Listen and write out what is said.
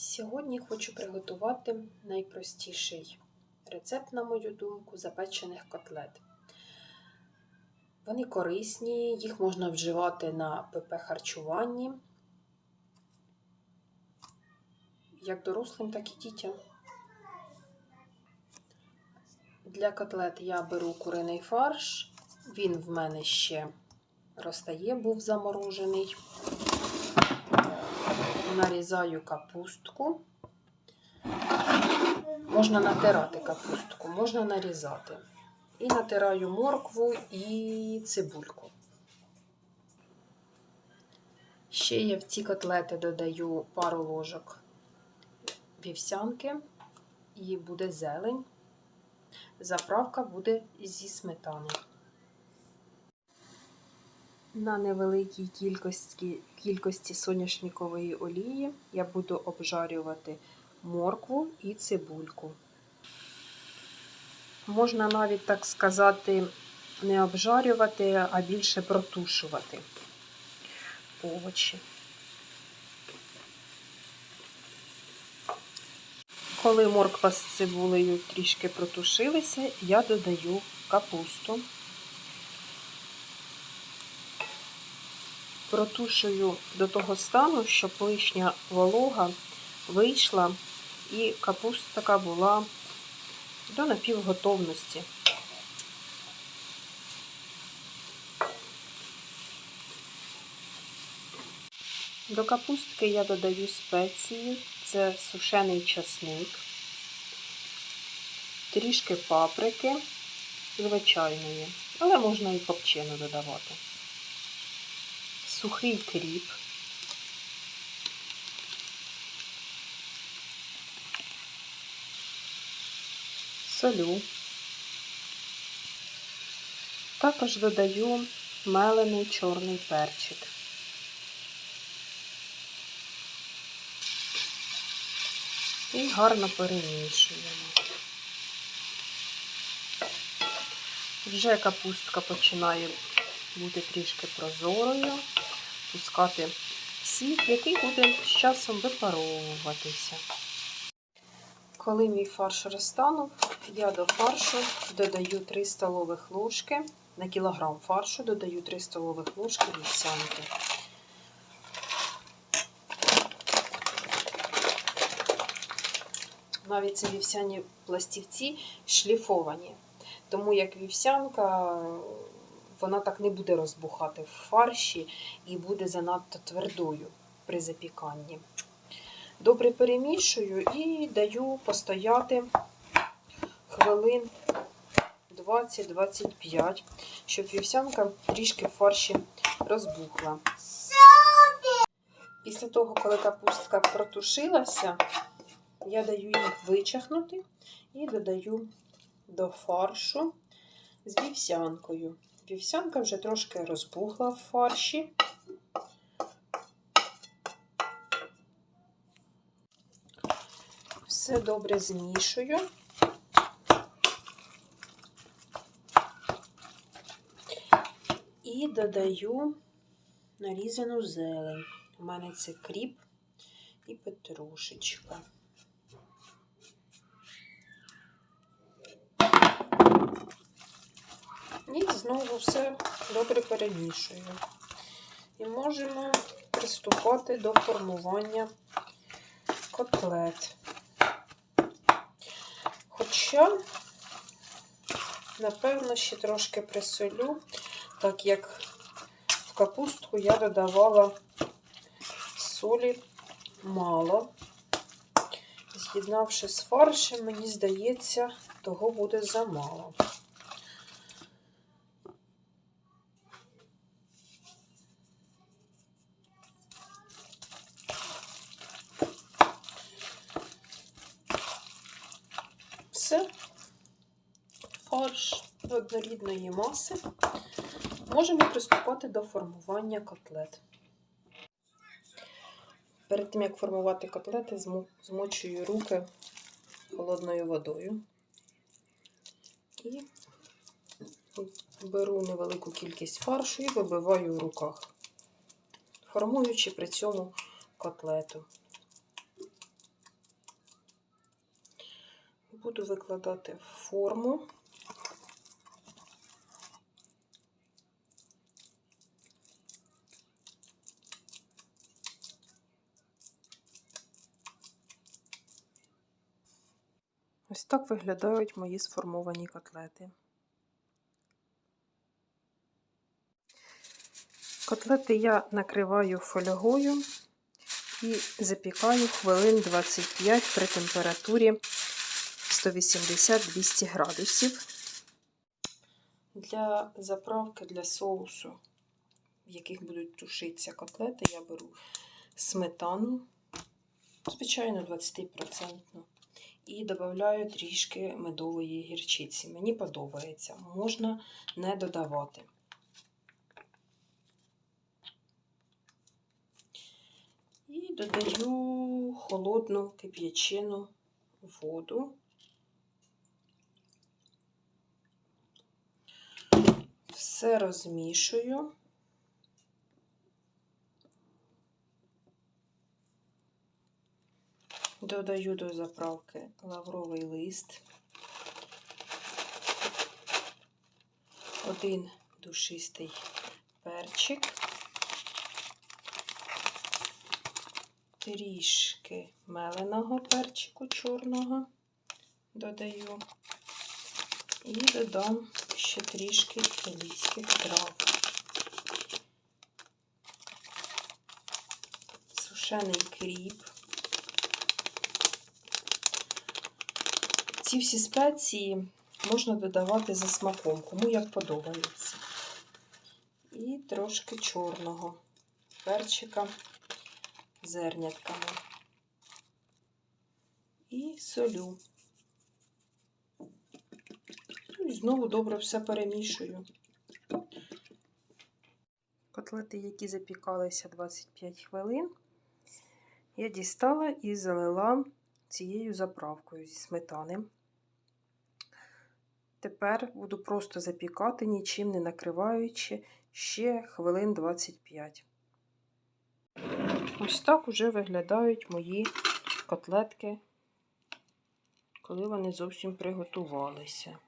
Сьогодні хочу приготувати найпростіший рецепт, на мою думку, запечених котлет. Вони корисні, їх можна вживати на ПП харчуванні, як дорослим, так і дітям. Для котлет я беру куриний фарш, він в мене ще розтає, був заморожений нарізаю капустку. Можна натирати капустку, можна нарізати. І натираю моркву і цибульку. Ще я в ці котлети додаю пару ложок вівсянки і буде зелень. Заправка буде зі сметани. На невеликій кількості, кількості соняшникової олії я буду обжарювати моркву і цибульку. Можна навіть, так сказати, не обжарювати, а більше протушувати овочі. Коли морква з цибулею трішки протушилися, я додаю капусту. Протушую до того стану, щоб лишня волога вийшла і капустка була до напівготовності. До капустки я додаю спеції, це сушений часник, трішки паприки звичайної, але можна і копчену додавати сухий кріп, солю. Також додаю мелений чорний перчик. І гарно перемішуємо. Вже капустка починає бути трішки прозорою, пускати сік, який буде з часом випаровуватися. Коли мій фарш розтанув, я до фаршу додаю 3 столових ложки, на кілограм фаршу додаю 3 столових ложки вівсянки. Навіть ці вівсяні пластівці шліфовані. Тому як вівсянка, вона так не буде розбухати в фарші і буде занадто твердою при запіканні. Добре перемішую і даю постояти хвилин 20-25, щоб вівсянка трішки в фарші розбухла. Після того, коли капустка протушилася, я даю її вичахнути і додаю до фаршу з вівсянкою. Вівсянка вже трошки розбухла в фарші. Все добре змішую. І додаю нарізану зелень. У мене це кріп і петрушечка. І знову все добре перемішую. І можемо приступати до формування котлет. Хоча, напевно, ще трошки присолю, так як в капустку я додавала солі мало. З'єднавши з фаршем, мені здається, того буде замало. Все, фарш однорідної маси. Можемо приступати до формування котлет. Перед тим, як формувати котлети, змочую руки холодною водою і беру невелику кількість фаршу і вибиваю в руках, формуючи при цьому котлету. Буду викладати форму. Ось так виглядають мої сформовані котлети. Котлети я накриваю фольгою і запікаю хвилин 25 при температурі 180-200 градусів. Для заправки для соусу, в яких будуть тушитися котлети, я беру сметану, звичайно, 20%. І додаю трішки медової гірчиці. Мені подобається, можна не додавати. І додаю холодну кип'ячену воду. Все розмішую. Додаю до заправки лавровий лист, один душистий перчик, трішки меленого перчику чорного додаю і додам ще трішки італійських трав. Сушений кріп. Ці всі спеції можна додавати за смаком, кому як подобається. І трошки чорного перчика зернятками. І солю. І знову добре все перемішую. Котлети, які запікалися 25 хвилин, я дістала і залила цією заправкою зі сметани. Тепер буду просто запікати, нічим не накриваючи, ще хвилин 25. Ось так уже виглядають мої котлетки, коли вони зовсім приготувалися.